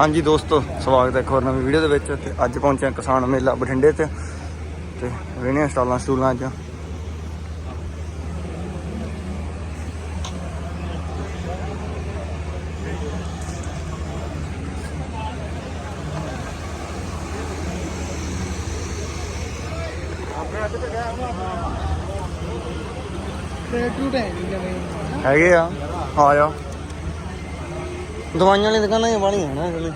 ਹਾਂਜੀ ਦੋਸਤੋ ਸਵਾਗਤ ਹੈ ਇੱਕ ਹੋਰ ਨਵੀਂ ਵੀਡੀਓ ਦੇ ਵਿੱਚ ਤੇ ਅੱਜ ਪਹੁੰਚੇ ਹਾਂ ਕਿਸਾਨ ਮੇਲਾ ਬਠਿੰਡੇ ਤੇ ਤੇ ਵੇਣੇ ਸਟਾਲਾਂ ਸਟੂਲਾਂ 'ਚ। ਹੈਗੇ ਆ ਆ ਜਾ ਦਵਾਈਆਂ ਵਾਲੀ ਦੁਕਾਨਾਂ ਹੀ ਬਣੀਆਂ ਨਾ ਇਹਦੇ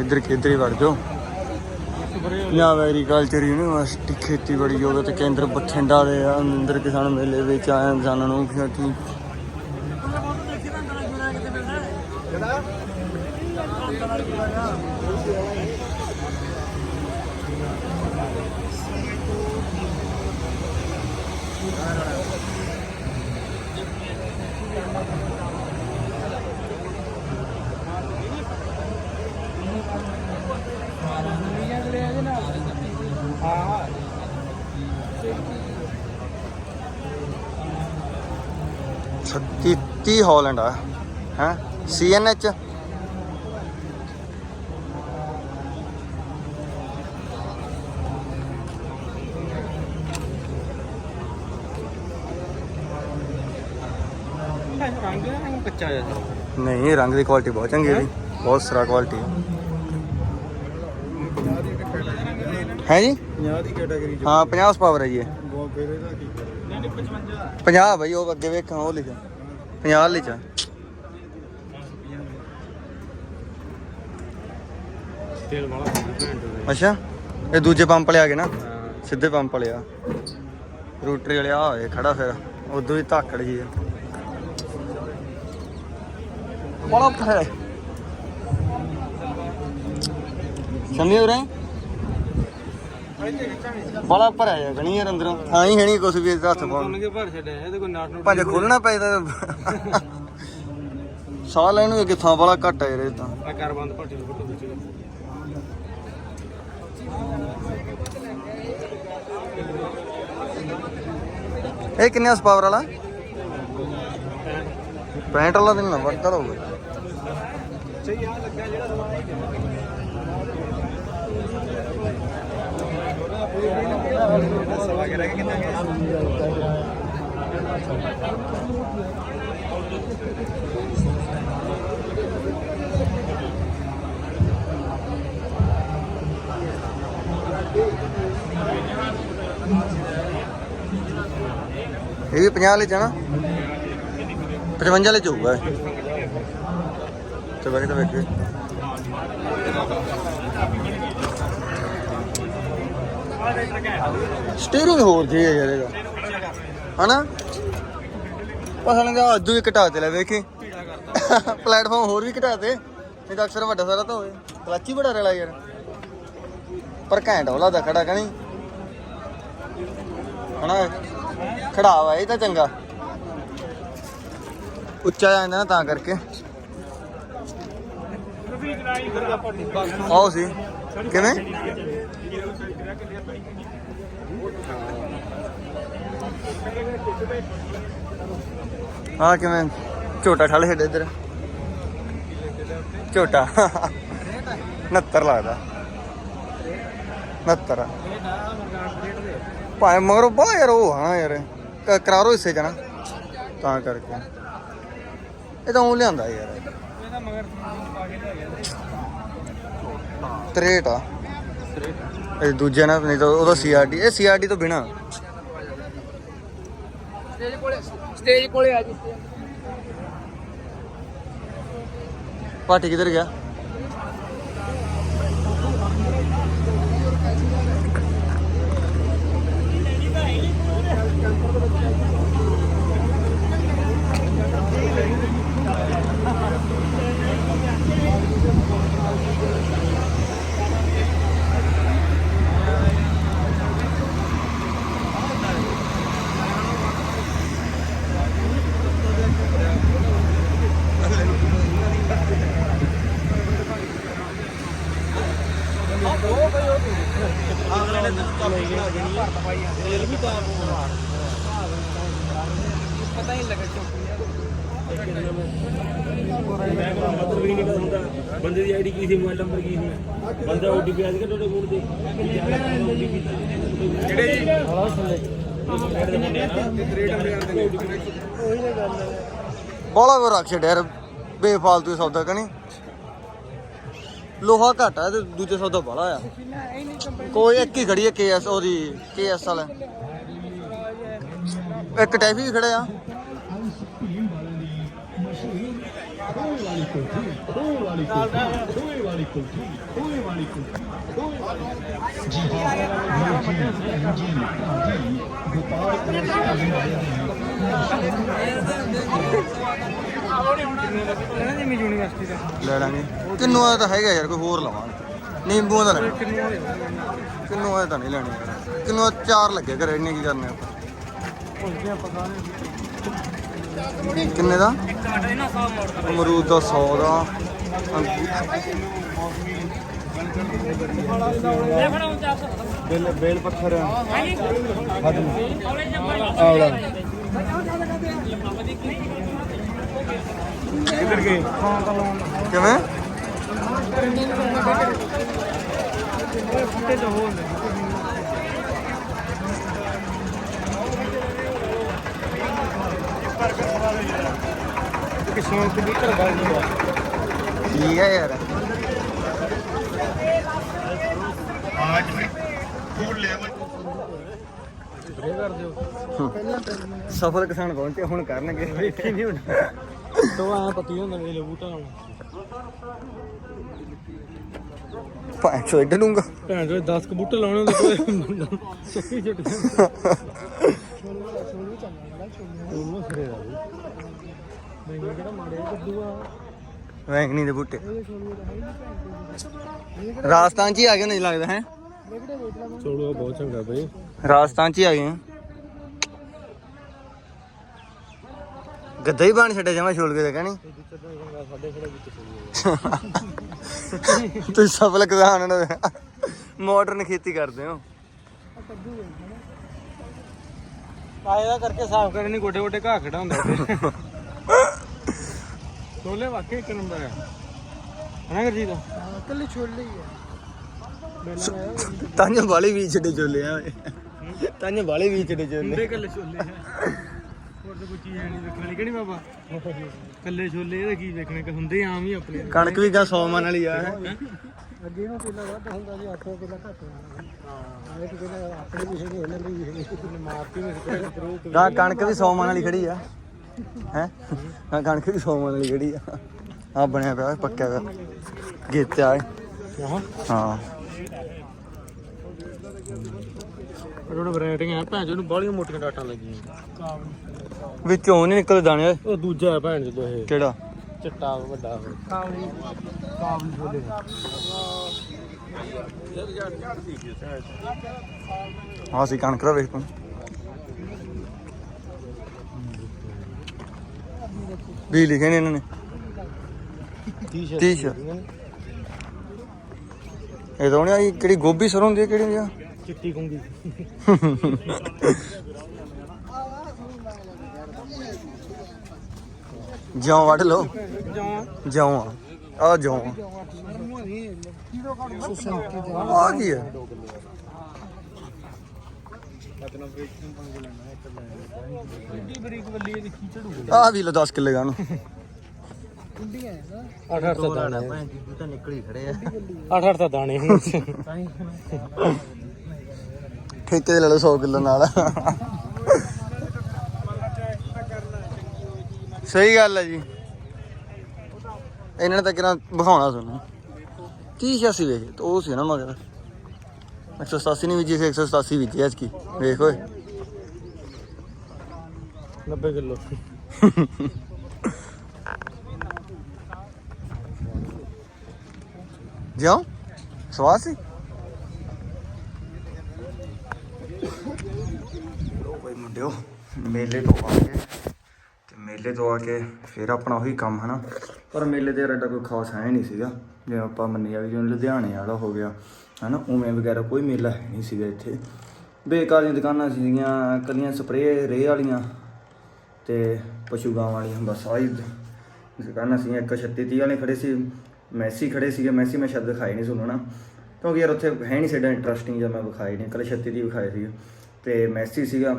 ਇੱਧਰ ਕਿੱਧਰ ਹੀ ਵੜ ਜਾਓ। ਪੰਜਾਬ ਐਗਰੀਕਲਚਰ ਯੂਨੀਵਰਸਿਟੀ ਖੇਤੀਬਾੜੀ ਯੋਗ ਕੇਂਦਰ ਬਠਿੰਡਾ ਦੇ ਅੰਦਰ ਕਿਸਾਨ ਮੇਲੇ ਵਿੱਚ ਆਏ ਕਿਸਾਨਾਂ ਨੂੰ ਖੇਤੀ ਹਾਂ 30 ਹਾਲੈਂਡ ਆ? ਹੈ? ਸੀਐਨਐਚ ਰੰਗ ਰੰਗ ਕੱਚਾ ਜਿਹਾ ਨਹੀਂ ਰੰਗ ਦੀ ਕੁਆਲਿਟੀ ਬਹੁਤ ਚੰਗੀ ਹੈ ਬਹੁਤ ਸਰਾ ਕੁਆਲਿਟੀ ਹੈ ਜੀ? 50 ਦੀ ਕੈਟਾਗਰੀ ਚ ਹਾਂ 50 ਪਾਵਰ ਹੈ ਜੀ ਇਹ। ਬਹੁਤ ਫਿਰ ਇਹਦਾ ਕੀ ਨਹੀਂ ਨਹੀਂ 55 50 ਬਈ ਉਹ ਅੱਗੇ ਵੇਖਾਂ ਉਹ ਲਿਖਿਆ 50 ਲਿਖਿਆ ਤੇਲ ਵਾਲਾ ਘੰਟੇ ਅੱਛਾ ਇਹ ਦੂਜੇ ਪੰਪ ਲਿਆ ਕੇ ਨਾ? ਸਿੱਧੇ ਪੰਪ ਲਿਆ ਰੋਟਰੀ ਵਾਲਿਆ ਹੋਏ ਖੜਾ ਫਿਰ। ਉਦੋਂ ਹੀ ਧਾਕੜ ਜੀ ਬੜਾ ਹੈ। ਸ਼ਮੀ ਹੋ ਰਹੇ ਬੜਾ ਭਰਿਆ ਹੈ ਗਣੀ ਯਾਰ ਅੰਦਰੋਂ। ਹਾਂ ਹੀ ਹੈ ਨਹੀਂ ਕੁਛ ਵੀ ਹੱਥ ਪਾਉਣ। ਕੇ ਭਰ ਛੱਡਿਆ? ਇਹਦੇ ਕੋਈ ਨਾਟ ਨੂੰ ਭਾਵੇਂ ਖੋਲਣਾ ਪਏ ਤਾਂ ਸਾਹ ਲੈਣ ਨੂੰ ਕਿੱਥਾਂ ਵਾਲਾ ਘੱਟ ਹੈ ਯਾਰ ਇਹ ਤਾਂ। ਆ ਕਰ ਬੰਦ ਭੱਟੀ ਨੂੰ ਫੋਟੋ ਖਿੱਚ ਇਹ ਕਿੰਨੇ ਹਸ ਪਾਵਰ ਵਾਲਾ? 65 ਵਾਲਾ ਦਿਨ ਨਾ ਵੱਡਾ ਹੋਊਗਾ ਸਹੀ ਆ ਲੱਗਾ ਜਿਹੜਾ ਸਵਾ ਕੇ ਰਹਿ ਗਿਆ ਕਿੰਨਾ ਗਿਆ ਇਹ ਵੀ 50 ਵਾਲੇ ਚ ਆ ਨਾ 55 ਵਾਲੇ ਚ ਹੋਊਗਾ ਇਹ। ਤੇ ਵੇਖ ਤਾਂ ਵੇਖ ਸਟੀਅਰਿੰਗ ਹੋਰ ਜੀ ਹੈ ਯਾਰ ਇਹਦਾ। ਹਨਾ? ਪਤਾ ਨਹੀਂ ਅੱਧੂ ਵੀ ਘਟਾ ਤੇ ਲੈ ਵੇਖੀ ਪਲੇਟਫਾਰਮ ਹੋਰ ਵੀ ਘਟਾ ਤੇ। ਨਹੀਂ ਤਾਂ ਅਕਸਰ ਵੱਡਾ ਸਾਰਾ ਤਾਂ ਹੋਵੇ। ਕਲੱਚ ਹੀ ਬੜਾ ਰਲਾ ਯਾਰ। ਪਰ ਘੈਂਟ ਵਾਲਾ ਦਾ ਖੜਾ ਕਣੀ ਹਨਾ? ਖੜਾ ਵਾ ਇਹ ਤਾਂ ਚੰਗਾ। ਉੱਚਾ ਜਾਂਦਾ ਨਾ ਤਾਂ ਕਰਕੇ। ਆਓ ਸੀ। ਕਿਵੇਂ? ਆ ਕਿਵੇਂ? ਝੋਟਾ ਠਾਲ ਛੱਡ ਇੱਧਰ। ਝੋਟਾ। 69 ਲੱਗਦਾ। 69 ਭਾਵੇਂ ਮਗਰੋਂ ਬਾ ਯਾਰ, ਉਹ ਹਾਂ ਯਾਰ। ਕਰਾਰੋ ਹਿੱਸੇ ਜਾਣਾ ਤਾਂ ਕਰਕੇ। ਇਹ ਤਾਂ ਉਹ ਲਿਆਂਦਾ ਯਾਰ। ਇਹਦਾ ਮਗਰ ਪਾ ਕੇ ਲੈ ਗਿਆ ਤਰੇਟ ਆ। ਇਹ ਦੂਜੇ ਨਾ ਨਹੀਂ ਤਾਂ ਉਹਦਾ ਸੀਆਰਡੀ ਇਹ ਸੀਆਰਡੀ ਤੋਂ ਬਿਨਾ। ਸਟੇਜ ਕੋਲੇ ਸਟੇਜ ਕੋਲੇ ਆ ਜੀ। ਪਾਟੀ ਕਿੱਧਰ ਗਿਆ? ਪਤਾ ਹੀ ਲੱਗਾ ਚੌਕੀ ਮਤਲਬ ਹੀ ਨਹੀਂ ਪਤਾ ਹੁੰਦਾ ਬੰਦੇ ਦੀ ਆਈਡੀ ਕੀ ਸੀ ਮੋਬਾਈਲ ਨੰਬਰ ਕੀ ਸੀ ਬੰਦਾ ਓਟੀਪੀ ਆ ਗਿਆ ਤੁਹਾਡੇ ਫੋਨ ਤੇ ਜਿਹੜੇ ਜੀ ਬੋਲਾ ਕੋ ਰੱਖ ਛੱਡਿਆ ਬੇਫਾਲਤੂ ਸੌਦਾ ਕਣੀ ਲੋਹਾ ਘੱਟ ਆ ਤੇ ਦੂਜੇ ਸੌਦਾ ਬੜਾ ਆ ਕੋਈ ਇੱਕ ਹੀ ਖੜੀ ਹੈ ਕੇਐਸ ਉਹਦੀ ਕੇਐਸ ਵਾਲਾ ਇੱਕ ਟੈਫੀ ਵੀ ਖੜਾ ਆ ਇਹਨਾਂ ਯੂਨੀਵਰਸਿਟੀ ਦਾ ਲੈ ਲਾਂਗੇ ਕਿੰਨੂ ਦਾ ਤਾਂ ਹੈਗਾ ਯਾਰ ਕੋਈ ਹੋਰ ਲਵਾਂਗੇ ਨਿੰਬੂਆਂ ਦਾ ਲੈਣਾ। ਕਿੰਨੇ ਹੋਏ ਕਿੰਨੂ ਦਾ ਤਾਂ ਨਹੀਂ ਲੈਣੇ। ਯਾਰ ਕਿੰਨੂ ਦਾ ਚਾਰ ਲੱਗੇ ਘਰੇ ਇੰਨੇ ਕੀ ਕਰਨੇ ਆਪਾਂ? ਕਿੰਨੇ ਦਾ? ਅਮਰੂਦ ਦਾ 100 ਦਾ। ਅੰਗੂਰ ਲੈ ਫੜਾ ਹੁਣ 400 ਬੇਲ ਬੇਲ ਪੱਥਰ। ਹਾਂਜੀ। ਕਾਲਜ ਨੰਬਰ ਆਵਲਾ ਕਿੱਧਰ ਗਏ? ਕਿਵੇਂ? ਫੁੱਟੇ ਤਾਂ ਹੋ ਕਿ ਸ਼ੌਂਕ ਦੀ ਘਰ ਬਾਹਰ ਨਹੀਂ ਆ। ਠੀਕ ਹੈ ਯਾਰ। ਸਫਲ ਕਿਸਾਨ ਪਹੁੰਚੇ ਹੁਣ ਕਰਨਗੇ। ਵੇਖੀ ਨਹੀਂ ਹੁੰਦਾ ਤੋ ਆ ਪਤੀ ਹੁੰਦਾ ਵੇਲੇ ਬੂਟਾ ਲਾਉਣਾ 500 ਇੱਡ ਲੂੰਗਾ ਭੈਣ ਜੋ 10 ਕ ਬੂਟੇ ਲਾਉਣੇ ਹੁੰਦੇ ਕੋਈ ਚੱਕੀ ਛੁੱਟ ਉਹਨੂੰ ਕਿਹੜਾ ਵੈਂਗਣੀ ਦੇ ਬੂਟੇ। ਰਾਜਸਥਾਨ ਚ ਹੀ ਆ ਗਏ ਨਹੀਂ ਲੱਗਦਾ ਹੈ? ਚੋਲੋ ਬਹੁਤ ਚੰਗਾ ਬਈ। ਰਾਜਸਥਾਨ ਚ ਹੀ ਆ ਗਏ ਆ। ਗੱਦਾ ਹੀ ਬਣ ਛੱਡਿਆ ਜਮਾ ਛੋਲ ਕੇ ਤੇ ਵਿੱਚ ਤੁਸੀਂ ਸਫਲ ਕਿਸਾਨ ਨੇ। ਮਾਡਰਨ ਖੇਤੀ ਕਰਦੇ ਹੋ। ਆਇਆ ਕਰਕੇ ਸਾਫ਼ ਕਰਨੀ ਗੋਡੇ ਗੋਡੇ ਘਾਹ ਖੜਾ ਹੁੰਦਾ ਉੱਥੇ ਛੋਲੇ ਵਾਕਈ ਇੱਕ ਨੰਬਰ ਹੈ ਹਨਾ ਗਰਜੀਤ? ਕੱਲੇ ਛੋਲੇ ਹੀ ਆ। ਤਾਂਜੋ ਵਾਲੇ ਵੀ ਛੱਡੇ ਚੋਲੇ ਆ। ਤਾਂਜੋ ਵਾਲੇ ਵੀ ਛੱਡੇ ਚੋਲੇ ਹੁੰਦੇ ਕੱਲੇ ਛੋਲੇ ਆ। ਹੋਰ ਤਾਂ ਕੋਈ ਚੀਜ਼ ਹੈ ਨਹੀਂ ਵੇਖਣ ਵਾਲੀ। ਕਿਹੜੀ ਬਾਬਾ? ਕੱਲੇ ਛੋਲੇ ਇਹਦਾ ਕੀ ਵੇਖਣੇ? ਕਿ ਹੁੰਦੇ ਆਮ ਹੀ ਆਪਣੇ। ਕਣਕ ਵੀ ਗਾ 100 ਮਨ ਵਾਲੀ ਆ। ਹੈਂ। ਅੱਗੇ ਨੂੰ ਕਿੰਨਾ ਵੱਧ ਹੁੰਦਾ ਜੀ 8 ਕਿਲੋ ਘੱਟ ਹਾਂ। ਇਹ ਕਿਹਨੇ ਆਪਣੇ ਵੀ ਹੈਗੇ ਇਹਨਾਂ ਦੇ ਵੀ ਹੈਗੇ ਮਾਰਤੀ ਪ੍ਰੂਫ ਗਾਂ ਕਣਕ ਵੀ 100 ਮਨ ਵਾਲੀ ਖੜੀ ਆ। ਹੈ? ਹਾਂ ਕਣਕ ਵੀ 100 ਮਨ ਵਾਲੀ ਖੜੀ ਆ। ਆ ਬਣਿਆ ਪਿਆ ਪੱਕਿਆ ਪਿਆ। ਗੇਤਿਆ ਹੈ। ਹਾਂ ਹਾਂ ਰੋਡ ਵੈਰਾਈਟੀਆਂ ਆ ਭੈਣ ਜੀ ਨੂੰ ਬਾਹਲੀਆਂ ਮੋਟੀਆਂ ਡਾਟਾਂ ਲੱਗੀਆਂ। ਵਿੱਚੋਂ ਨਹੀਂ ਨਿਕਲਦੇ ਦਾਣੇ? ਓਏ ਉਹ ਦੂਜਾ ਹੈ ਭੈਣ ਜਦੋਂ ਇਹ ਕਿਹੜਾ? ਚਿੱਟਾ ਵੱਡਾ ਕਾਵਲੀ ਕਾਵਲੀ ਛੋਲੇ। ਹਾਂ ਸੀ ਕਣਕ ਦਾ ਵੇਖ ਤੂੰ ਵੀ ਲਿਖੇ ਨੇ ਇਹਨਾਂ ਨੇ। ਇਹ ਦੋਣਿਆ ਇਹ ਕਿਹੜੀ ਗੋਭੀ ਸਰੋਂ ਹੁੰਦੀ ਹੈ ਕਿਹੜੀ ਹੁੰਦੀ ਆ? ਚਿੱਟੀ ਕੁੰਗੀ ਜਿਉਂ ਲਓ। ਜਾਂ ਜਿਉਂ ਆ। ਆ ਜਿਉਂ ਆ। ਆ ਕੀ ਹੈ ਆ ਵੀ ਲੋ 10 ਕਿੱਲੇ ਗਾਣ। ਅੱਠ ਅੱਠ ਤਾਂ ਦਾਣੇ ਤਾਂ ਨਿਕਲ ਹੀ ਖੜੇ ਆ। ਅੱਠ ਅੱਠ ਤਾਂ ਦਾਣੇ। ਹੁਣ ਠੇਕੇ ਤੇ ਲੈ ਲਓ 100 ਕਿੱਲੋ ਨਾਲ। ਸਹੀ ਗੱਲ ਹੈ ਜੀ। ਇਹਨਾਂ ਨੇ ਤਾਂ ਕਿਹਨਾਂ ਵਿਖਾਉਣਾ ਤੁਹਾਨੂੰ। 30 86 ਵੇਖ ਉਹ ਸੀ ਨਾ ਮਗਰ। 187 ਨਹੀਂ ਵਿਜੀ ਸੀ 187 ਵਿਜੀ ਐਸ ਕੀ ਵੇਖ ਓਏ। 90 ਕਿਲੋ। ਜਿਉਂ? ਸਵਾਦ ਸੀ ਲੋ ਬਈ ਮੁੰਡਿਓ, ਮੇਲੇ ਤੋਂ ਆ ਕੇ, ਤੇ ਮੇਲੇ ਤੋਂ ਆ ਕੇ ਫਿਰ ਆਪਣਾ ਉਹੀ ਕੰਮ, ਹਨਾ? ਪਰ ਮੇਲੇ ਤੇ ਐਡਾ ਕੋਈ ਖਾਸ ਹੈ ਨਹੀਂ ਸੀਗਾ। ਜਿਵੇਂ ਆਪਾਂ ਮੰਨਿਆ ਵੀ ਜਿਵੇਂ ਲੁਧਿਆਣੇ ਵਾਲਾ ਹੋ ਗਿਆ, ਹਨਾ? ਉਵੇਂ ਵਗੈਰਾ ਕੋਈ ਮੇਲਾ ਹੈ ਨਹੀਂ ਸੀਗਾ ਇੱਥੇ। ਬੇਕਾਰ ਦੀਆਂ ਦੁਕਾਨਾਂ ਸੀਗੀਆਂ ਕੱਲੀਆਂ ਸਪਰੇਅ, ਰੇਹ ਵਾਲੀਆਂ ਤੇ ਪਸ਼ੂ ਗਾਂ ਵਾਲੀਆਂ, ਬਸ ਆਹੀ ਦੁਕਾਨਾਂ ਸੀਗੀਆਂ। ਇੱਕ 36 30 ਵਾਲੇ ਖੜੇ ਸੀ, ਮੈਸੀ ਖੜੇ ਸੀਗੇ। ਮੈਸੀ ਮੈਂ ਸ਼ਾਇਦ ਦਿਖਾਈ ਨਹੀਂ ਸੁਣੋ ਨਾ ਕਿਉਂਕਿ ਯਾਰ ਉੱਥੇ ਹੈ ਨਹੀਂ ਸਾਡਾ ਇੰਟਰਸਟਿੰਗ ਜਾਂ ਮੈਂ ਵਿਖਾਏ ਨਹੀਂ। ਕੱਲ 36 ਦੀ ਵਿਖਾਏ ਸੀ ਤੇ ਮੈਸੀ ਸੀਗਾ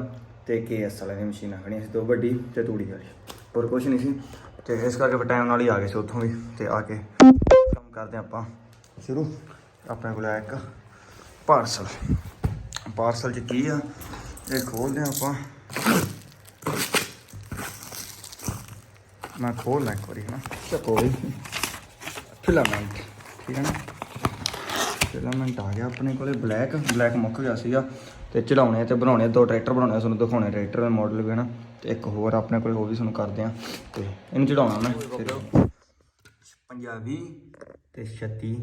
ਤੇ ਕੇਐਸ ਵਾਲਿਆਂ ਦੀ ਮਸ਼ੀਨਾਂ ਖੜੀਆਂ ਸੀ ਦੋ ਵੱਡੀ ਤੇ ਤੂੜੀ ਵਾਲੀ। ਹੋਰ ਕੁਝ ਨਹੀਂ ਸੀ। ਤੇ ਇਸ ਕਰਕੇ ਫਿਰ ਟਾਈਮ ਨਾਲ ਹੀ ਆ ਗਏ ਸੀ ਉੱਥੋਂ ਵੀ ਤੇ ਆ ਕੇ ਕੰਮ ਕਰਦੇ ਆਪਾਂ। ਸ਼ੁਰੂ। ਆਪਣੇ ਕੋਲ ਆਇਆ ਇੱਕ ਪਾਰਸਲ ਪਾਰਸਲ 'ਚ ਕੀ ਆ? ਇਹ ਖੋਲਦੇ ਆਪਾਂ। ਮੈਂ ਖੋਲ ਲੈ ਇੱਕ ਵਾਰੀ ਹਨਾ? ਚੱਕੋ ਫਿਲਾਮੈਂਟ। ਠੀਕ ਹੈ ਨਾ? ਫਿਲਾਮੈਂਟ ਆ ਗਿਆ ਆਪਣੇ ਕੋਲੇ ਬਲੈਕ ਬਲੈਕ ਮੁੱਕ ਗਿਆ ਸੀਗਾ ਤੇ ਚੜਾਉਣੇ ਤੇ ਬਣਾਉਣੇ ਦੋ ਟਰੈਕਟਰ ਬਣਾਉਣੇ ਆ, ਤੁਹਾਨੂੰ ਦਿਖਾਉਣੇ ਟਰੈਕਟਰ ਦੇ ਮਾਡਲ ਵੀ ਹਨਾ? ਤੇ ਇੱਕ ਹੋਰ ਆਪਣੇ ਕੋਲੇ ਉਹ ਵੀ ਤੁਹਾਨੂੰ ਕਰਦੇ ਆ। ਤੇ ਇਹਨੂੰ ਚੜਾਉਣਾ ਮੈਂ ਪੰਜਾਬੀ ਤੇ 36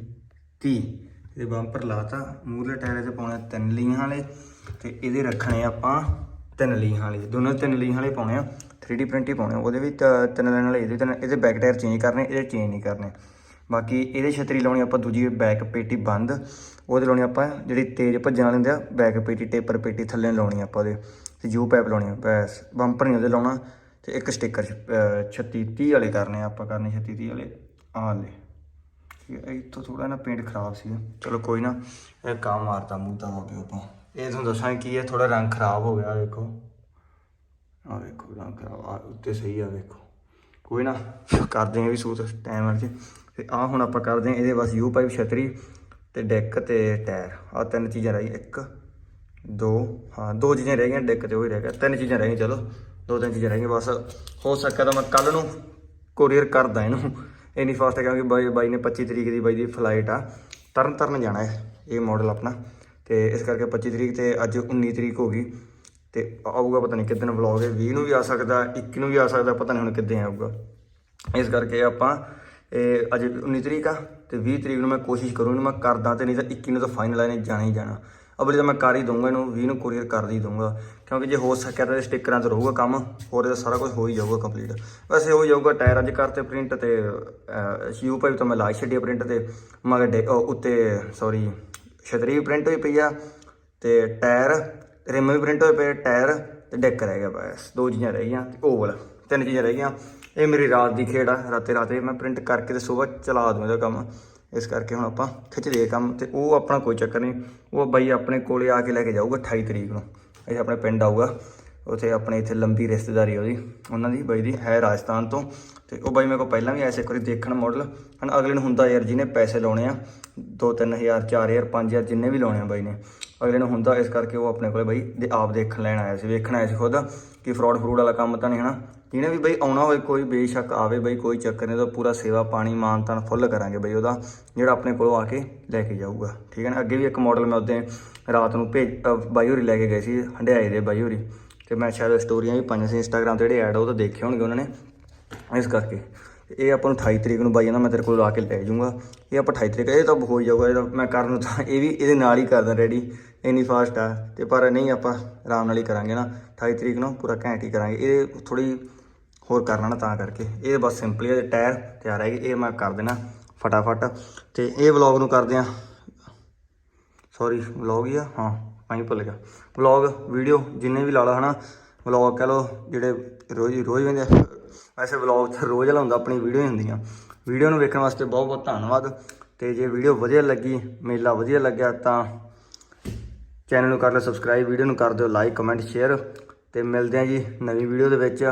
30 ਇਹਦੇ ਬੰਪਰ ਲਾਤਾ ਮੂਰਲੇ ਟਾਇਰ ਤੇ ਪਾਉਣੇ ਤਿੰਨ ਲੀਹਾਂ ਵਾਲੇ ਤੇ ਇਹਦੇ ਰੱਖਣੇ ਆਪਾਂ ਤਿੰਨ ਲੀਹਾਂ ਵਾਲੇ। ਦੋਨੋਂ ਤਿੰਨ ਲੀਹਾਂ ਵਾਲੇ ਪਾਉਣੇ ਆ 3D ਪ੍ਰਿੰਟ ਹੀ ਪਾਉਣੇ ਉਹਦੇ ਵੀ ਤਿੰਨ ਲਾਈਨ ਵਾਲੇ ਇਹਦੇ ਤਿੰਨ ਇਹਦੇ ਬੈਕ ਟਾਇਰ ਚੇਂਜ ਕਰਨੇ ਇਹਦੇ ਚੇਂਜ ਨਹੀਂ ਕਰਨੇ। ਬਾਕੀ ਇਹਦੇ ਛਤਰੀ ਲਾਉਣੀ ਆਪਾਂ ਦੂਜੀ ਬੈਕ ਪੇਟੀ ਬੰਦ, ਉਹਦੇ ਲਾਉਣੀ ਆਪਾਂ ਜਿਹੜੀ ਤੇਜ਼ ਭੱਜਣ ਵਾਲੇ ਹੁੰਦੇ ਆ ਬੈਕ ਪੇਟੀ ਟੇਪਰ ਪੇਟੀ ਥੱਲੇ ਲਾਉਣੀ ਆਪਾਂ ਉਹਦੇ, ਤੇ ਯੂ ਪੈਪ ਲਾਉਣੀ ਆ, ਬਸ ਬੰਪਰ ਨਹੀਂ ਉਹਦੇ ਲਾਉਣਾ, ਤੇ ਇੱਕ ਸਟicker 36 30 ਵਾਲੇ ਕਰਨੇ ਆਪਾਂ ਕਰਨੇ 36 30 ਵਾਲੇ ਆ ਵਾਲੇ ਠੀਕ ਹੈ, ਇੱਥੋਂ ਥੋੜਾ ਨਾ ਪੇਂਟ ਖਰਾਬ ਸੀ ਚਲੋ ਕੋਈ ਨਾ, ਇਹ ਕੰਮ ਮਾਰਦਾ ਮੂੰਹ ਤਾਂ ਹੋ ਗਿਆ ਆਪਾਂ। ਇਹ ਤੁਹਾਨੂੰ ਦੱਸਾਂ ਕੀ ਹੈ ਥੋੜਾ ਰੰਗ ਖਰਾਬ ਹੋ ਗਿਆ ਵੇਖੋ। ਆ ਵੇਖੋ, ਰੰਗ ਖਰਾਬ ਆ ਉੱਤੇ ਸਹੀ ਆ, ਵੇਖੋ। ਕੋਈ ਨਾ, ਕਰਦੇ ਆਂ ਵੀ ਸੂਤ ਟਾਈਮ ਨਾਲ ਚ ਤੇ ਆ ਹੁਣ ਆਪਾਂ ਕਰਦੇ ਹਾਂ, ਇਹਦੇ ਬਸ ਯੂ ਪਾਈਪ ਛਤਰੀ ਤੇ ਡੈਕ ਤੇ ਟਾਇਰ। ਆ ਤਿੰਨ ਚੀਜ਼ਾਂ ਰਹਿ ਗਈਆਂ, ਇੱਕ, ਦੋ, ਹਾਂ, ਦੋ ਚੀਜ਼ਾਂ ਰਹਿ ਗਈਆਂ, ਡੈਕ ਤੇ ਉਹ ਹੀ ਰਹਿ ਗਿਆ। ਤਿੰਨ ਚੀਜ਼ਾਂ ਰਹਿ ਗਈਆਂ, ਚਲੋ, ਦੋ ਤਿੰਨ ਚੀਜ਼ਾਂ ਰਹਿ ਗਈਆਂ, ਬਸ ਹੋ ਸਕਦਾ ਤਾਂ ਮੈਂ ਕੱਲ ਨੂੰ ਕੋਰੀਅਰ ਕਰਦਾ ਇਹਨੂੰ। ਇੰਨੀ ਫਾਸਟ ਕਿਉਂਕਿ ਬਾਈ ਬਾਈ ਨੇ 25 ਤਰੀਕ ਦੀ ਬਾਈ ਦੀ ਫਲਾਈਟ ਆ। ਤਰਨ ਤਰਨ ਜਾਣਾ ਹੈ ਇਹ ਮਾਡਲ ਆਪਣਾ। ਤੇ ਇਸ ਕਰਕੇ 25 ਤਰੀਕ ਤੇ ਅੱਜ 19 ਤਰੀਕ ਹੋ ਗਈ। ਤੇ ਆਊਗਾ ਪਤਾ ਨਹੀਂ ਕਿੱਦਣ ਵਲੌਗ ਹੈ 20 ਨੂੰ ਵੀ ਆ ਸਕਦਾ 21 ਨੂੰ ਵੀ ਆ ਸਕਦਾ, ਪਤਾ ਨਹੀਂ ਹੁਣ ਕਿੱਦਾਂ ਆਊਗਾ। ਇਸ ਕਰਕੇ ਆਪਾਂ ਇਹ ਅਜੇ 19 ਤਰੀਕ ਆ ਤੇ 20 ਤਰੀਕ ਨੂੰ ਮੈਂ ਕੋਸ਼ਿਸ਼ ਕਰੂੰਗਾ, ਮੈਂ ਕਰਦਾ ਤੇ ਨਹੀਂ ਤਾਂ 21 ਨੂੰ ਤਾਂ ਫਾਈਨਲ ਇਹਨੇ ਜਾਣਾ ਹੀ ਜਾਣਾ। ਅਬਲੇ ਤਾਂ ਮੈਂ ਕਰ ਹੀ ਦਊਂਗਾ ਇਹਨੂੰ 20 ਨੂੰ ਕੋਰੀਅਰ ਕਰ ਹੀ ਦਊਂਗਾ, ਕਿਉਂਕਿ ਜੇ ਹੋ ਸਕਿਆ ਤਾਂ ਸਟਿੱਕਰਾਂ ਤੇ ਰਹੂਗਾ ਕੰਮ, ਹੋਰ ਇਹਦਾ ਸਾਰਾ ਕੁਝ ਹੋ ਹੀ ਜਾਊਗਾ ਕੰਪਲੀਟ ਵੈਸੇ ਹੋ ਜਾਊਗਾ ਟਾਇਰ ਅੱਜ ਕਰਤੇ ਪ੍ਰਿੰਟ ਤੇ ਯੂ ਪਾਈਪ ਤਾਂ ਮੈਂ ਲਾ ਛੱਡੀ ਪ੍ਰਿੰਟ ਤੇ, ਮਗਰ ਡੇ- ਉੱਤੇ ਸੌਰੀ ਛਤਰੀ ਵੀ ਪ੍ਰਿੰਟ ਹੋਈ ਪਈ ਆ ਤੇ ਟਾਇਰ ਰਿਮ ਵੀ ਪ੍ਰਿੰਟ ਹੋਏ ਪਏ ਟਾਇਰ ਤੇ ਡੈਕ ਰਹਿ ਗਿਆ ਬਸ, ਦੋ ਚੀਜ਼ਾਂ ਰਹਿ ਗਈਆਂ, ਤੇ ਓਵਲ ਤਿੰਨ ਚੀਜ਼ਾਂ ਰਹਿ ਗਈਆਂ। ਇਹ ਮੇਰੀ ਰਾਤ ਦੀ ਖੇਡ ਆ, ਰਾਤੇ ਰਾਤੇ ਮੈਂ ਪ੍ਰਿੰਟ ਕਰਕੇ ਤੇ ਸਵੇਰ ਚਲਾ ਦੂੰ ਇਹਦਾ ਕੰਮ। ਇਸ ਕਰਕੇ ਹੁਣ ਆਪਾਂ ਖਿੱਚਦੇ ਇਹ ਕੰਮ ਤੇ ਉਹ ਆਪਣਾ ਕੋਈ ਚੱਕਰ ਨਹੀਂ। ਉਹ ਬਾਈ ਆਪਣੇ ਕੋਲੇ ਆ ਕੇ ਲੈ ਕੇ ਜਾਊਗਾ 28 ਤਰੀਕ ਨੂੰ। ਇਹ ਆਪਣੇ ਪਿੰਡ ਆਊਗਾ। ਉੱਥੇ ਆਪਣੇ ਇੱਥੇ ਲੰਬੀ ਰਿਸ਼ਤੇਦਾਰੀ ਉਹਦੀ, ਉਹਨਾਂ ਦੀ, ਬਾਈ ਦੀ, ਹੈ ਰਾਜਸਥਾਨ ਤੋਂ। ਤੇ ਉਹ ਬਾਈ ਮੇਰੇ ਕੋਲ ਪਹਿਲਾਂ ਵੀ ਐਸੇ ਸੀ ਵਾਰੀ ਦੇਖਣ ਮਾਡਲ ਹਨ ਅਗਲੇ ਨੂੰ ਹੁੰਦਾ ਯਾਰ ਜਿਹਨੇ ਪੈਸੇ ਲਾਉਣੇ ਆ 2-3000 4000 5000 ਜਿੰਨੇ ਵੀ ਲਾਉਣੇ ਆ ਬਾਈ ਨੇ। ਅਗਲੇ ਨੂੰ ਹੁੰਦਾ ਇਸ ਕਰਕੇ ਉਹ ਆਪਣੇ ਕੋਲੇ ਬਈ ਦੇ ਆਪ ਦੇਖਣ ਲੈਣ ਆਇਆ ਸੀ ਵੇਖਣ ਆਇਆ ਸੀ ਖੁਦ ਕਿ ਫਰਾਡ ਫਰੂਡ ਵਾਲਾ ਕੰਮ ਤਾਂ ਨਹੀਂ ਹਨਾ। ਜਿਹਨੇ ਵੀ ਬਈ ਆਉਣਾ ਹੋਵੇ ਕੋਈ ਬੇਸ਼ੱਕ ਆਵੇ ਬਈ ਕੋਈ ਚੱਕਰ ਨਹੀਂ ਉਹਦਾ ਪੂਰਾ ਸੇਵਾ ਪਾਣੀ ਮਾਨ ਤਾਨ ਫੁੱਲ ਕਰਾਂਗੇ ਬਈ ਉਹਦਾ ਜਿਹੜਾ ਆਪਣੇ ਕੋਲੋਂ ਆ ਕੇ ਲੈ ਕੇ ਜਾਊਗਾ ਠੀਕ ਹੈ ਨਾ। ਅੱਗੇ ਵੀ ਇੱਕ ਮਾਡਲ ਮੈਂ ਉਹਦੇ ਰਾਤ ਨੂੰ ਭੇਜ ਅ, ਬਾਈ ਹੋਰੀ ਲੈ ਕੇ ਗਏ ਸੀ ਹੰਡਿਆਏ ਦੇ ਬਾਈ ਹੋਰੀ ਤੇ ਮੈਂ ਸ਼ਾਇਦ ਸਟੋਰੀਆਂ ਵੀ ਪਾਈਆਂ ਸੀ ਇੰਸਟਾਗ੍ਰਾਮ ਤੇ ਜਿਹੜੇ ਐਡ ਉਹ ਤਾਂ ਦੇਖੇ ਹੋਣਗੇ ਉਹਨਾਂ ਨੇ। ਇਸ ਕਰਕੇ ਤੇ ਇਹ ਆਪਾਂ ਨੂੰ 28 ਤਰੀਕ ਨੂੰ ਬਾਈ ਜਾਂਦਾ ਮੈਂ ਤੇਰੇ ਕੋਲ ਆ ਕੇ ਲੈ ਜਾਊਂਗਾ। ਇਹ ਆਪਾਂ 28 ਤਰੀਕ ਇਹ ਤਾਂ ਹੋ ਹੀ ਜਾਊਗਾ ਇਹਦਾ ਮੈਂ ਕਰਨ ਨੂੰ ਤਾਂ ਇਹ ਵੀ ਇਹਦੇ ਨਾਲ ਹੀ ਕਰਦਾ ਰੈਡੀ ਇੰਨੀ ਫਾਸਟ ਆ, ਤੇ ਪਰ ਨਹੀਂ ਆਪਾਂ ਆਰਾਮ ਨਾਲ ਹੀ ਕਰਾਂਗੇ ਨਾ। 28 ਤਰੀਕ ਨੂੰ ਪੂਰਾ ਘੈਂਟ ਹੀ ਕਰਾਂਗੇ। ਇਹ ਥੋੜੀ ਹੋਰ ਕਰਨਾ ਨਾ ਤਾਂ ਕਰਕੇ। ਇਹ ਬਸ ਸਿੰਪਲੀ ਇਹਦੇ ਟਾਇਰ ਤਿਆਰ ਹੈਗੇ, ਇਹ ਮੈਂ ਕਰ ਦੇਣਾ ਫਟਾਫਟ। ਤੇ ਇਹ ਵਲੌਗ ਨੂੰ ਕਰਦੇ ਆ ਸੌਰੀ ਵਲੌਗ ਹੀ ਆ? ਹਾਂ ਮੈਂ ਭੁੱਲ ਗਿਆ। ਵਲੌਗ ਵੀਡੀਓ ਜਿੰਨੇ ਵੀ ਲਾ ਲਾ, ਹਨਾ। ਵਲੌਗ ਕਹ ਲੋ ਜਿਹੜੇ ਰੋਜ਼ ਹੀ ਰੋਜ਼ ਹੁੰਦੇ ਆ। ਵੈਸੇ ਵਲੌਗ ਤਾਂ ਰੋਜ਼ ਲਾਉਂਦਾ, ਆਪਣੀ ਵੀਡੀਓ ਹੀ ਹੁੰਦੀਆਂ। ਵੀਡੀਓ ਨੂੰ ਵੇਖਣ ਵਾਸਤੇ ਬਹੁਤ ਬਹੁਤ ਧੰਨਵਾਦ। ਤੇ ਜੇ ਵੀਡੀਓ ਵਧੀਆ ਲੱਗੀ, ਮੇਲਾ ਵਧੀਆ ਲੱਗਿਆ, ਤਾਂ ਚੈਨਲ ਨੂੰ ਕਰ ਲਓ ਸਬਸਕ੍ਰਾਈਬ ਵੀਡੀਓ ਨੂੰ ਕਰ ਦਿਓ ਲਾਈਕ ਕਮੈਂਟ ਸ਼ੇਅਰ ਤੇ ਮਿਲਦੇ ਹਾਂ ਜੀ ਨਵੀਂ ਵੀਡੀਓ ਦੇ ਵਿੱਚ।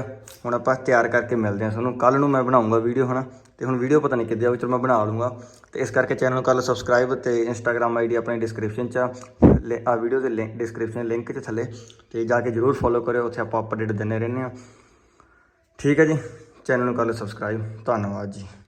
ਹੁਣ ਆਪਾਂ ਤਿਆਰ ਕਰਕੇ ਮਿਲਦੇ ਹਾਂ ਤੁਹਾਨੂੰ। ਕੱਲ ਨੂੰ ਮੈਂ ਬਣਾਉਂਗਾ ਵੀਡੀਓ ਹਨਾ? ਤੇ ਹੁਣ ਵੀਡੀਓ ਪਤਾ ਨਹੀਂ ਕਿੱਦਾਂ ਆਉ ਚਲ ਮੈਂ ਬਣਾ ਲੂੰਗਾ। ਤੇ ਇਸ ਕਰਕੇ ਚੈਨਲ ਨੂੰ ਕਰ ਲਓ ਸਬਸਕ੍ਰਾਈਬ ਤੇ ਇੰਸਟਾਗ੍ਰam ਆਈਡੀ ਆਪਣੀ ਡਿਸਕ੍ਰਿਪਸ਼ਨ 'ਚ ਆ। ਵੀਡੀਓ ਦੇ ਲਿੰਕ ਡਿਸਕ੍ਰਿਪਸ਼ਨ ਲਿੰਕ 'ਚ ਥੱਲੇ। ਤੇ ਜਾ ਕੇ ਜਰੂਰ ਫੋਲੋ ਕਰਿਓ, ਉੱਥੇ ਆਪਾਂ ਅਪਡੇਟ ਦਿੰਦੇ ਰਹਿੰਦੇ ਹਾਂ। ਠੀਕ ਹੈ ਜੀ। ਚੈਨਲ ਨੂੰ ਕਰ ਲਓ ਸਬਸਕ੍ਰਾਈਬ ਧੰਨਵਾਦ ਜੀ।